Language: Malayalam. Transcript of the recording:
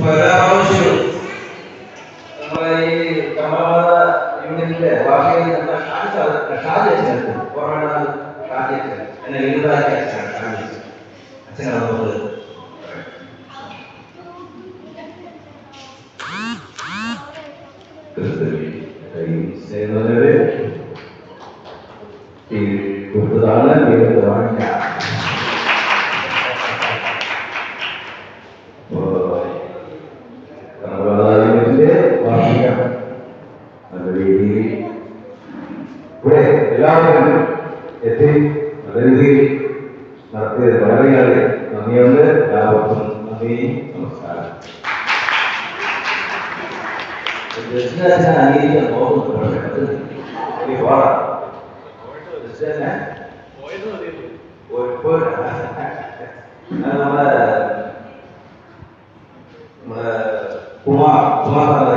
ഒരാവശ്യവും നമ്മളെ ഈ കമല യൂണിറ്റിലെ ഭാഷയിൽ നിന്ന് ഷാജി ഷാജി അച്ഛനുണ്ട് ഓർമ്മയാണ് ഷാജി അച്ഛൻ എന്നെ വലുതാക്കി അച്ഛനാണ് ഷാജി അച്ഛനാണ് നമുക്ക് ചെയ്യുന്നവരെ ഈ ഇവിടെ എല്ലാവരും എത്തി നല്ല രീതിയിൽ നടത്തിയത് വളരെയേറെ നന്ദിയുണ്ട് എല്ലാവർക്കും നന്ദി നമസ്കാരം ബിസിനസ് അംഗീകരിക്കാൻ പോകുന്നത് പക്ഷേ അത് വലിയ